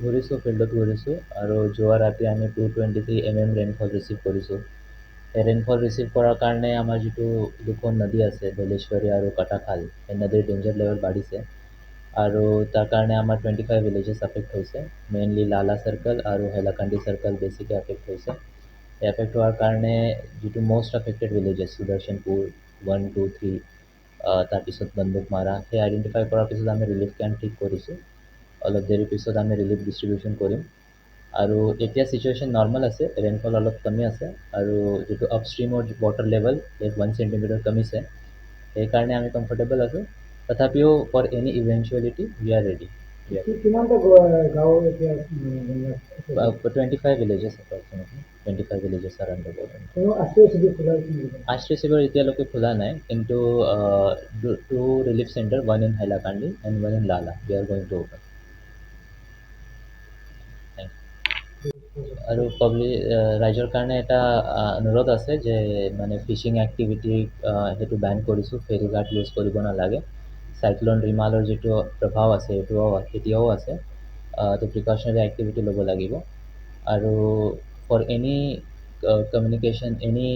ঘূৰিছোঁ ফিল্ডত ঘূৰিছোঁ আৰু যোৱা ৰাতি আমি two twenty three M M rainfall receive কৰিছোঁ। এই ৰেইনফল ৰিচিভ কৰাৰ কাৰণে আমাৰ যিটো দুখন নদী আছে ধলেশ্বৰী আৰু কাটাখাল এই নদীৰ ডেঞ্জাৰ লেভেল বাঢ়িছে আৰু তাৰ কাৰণে আমাৰ টুৱেণ্টি ফাইভ ভিলেজেছ এফেক্ট হৈছে। মেইনলি লালা চাৰ্কল আৰু হেলাকান্দি চাৰ্কল বেছিকৈ এফেক্ট হৈছে। এফেক্ট হোৱাৰ কাৰণে যিটো most affected villages Sudarshanpur one two three তাৰপিছত বন্দুকমাৰা সেই আইডেণ্টিফাই কৰাৰ পিছত আমি ৰিলিফ কেম্প ঠিক কৰিছোঁ। অলপ দেৰি পিছত আমি ৰিলিফ ডিষ্ট্ৰিবিউশ্যন কৰিম। আৰু এতিয়া চিটুৱেশ্যন নৰ্মেল আছে ৰেইনফল অলপ কমি আছে আৰু যিটো আপষ্ট্ৰীমৰ ৱাটাৰ লেভেল এক ওৱান চেণ্টিমিটাৰ কমিছে। সেইকাৰণে আমি কমফৰ্টেবল আছোঁ। তথাপিও for any eventuality we are ready? Twenty five villages approximately twenty five villages are under? আশ্ৰয় শিবিৰ এতিয়ালৈকে খোলা নাই কিন্তু two relief centre one in Hailakandi and one in Lala we are going to open আৰু public ৰাইজৰ কাৰণে এটা অনুৰোধ আছে যে মানে ফিচিং এক্টিভিটি সেইটো বেন কৰিছোঁ ফেৰী ঘাট ইউজ কৰিব নালাগে। চাইক্লন ৰিমালৰ যিটো প্ৰভাৱ আছে সেইটোও এতিয়াও আছে। তো প্ৰিকশ্যনেৰী এক্টিভিটি ল'ব লাগিব। আৰু for any communication any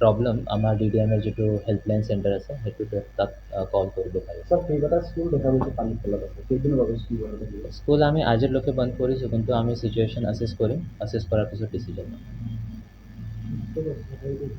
problem আমাৰ ডি ডি এমৰ যিটো হেল্পলাইন চেণ্টাৰ আছে সেইটোতে তাত কল কৰিব পাৰে স্যার কেইবাটা স্কুল দেখা গৈছে পানীৰ তলত আছে কেইদিনৰ বাবে স্কুল বন্ধ থাকিব স্কুল আমি আজিলৈকে বন্ধ কৰিছোঁ কিন্তু আমি চিটুৱেশ্যন এছেছ কৰিম এছেছ কৰাৰ পিছত ডিচিজন ল'ম ঠিক আছে, থেংক ইউ।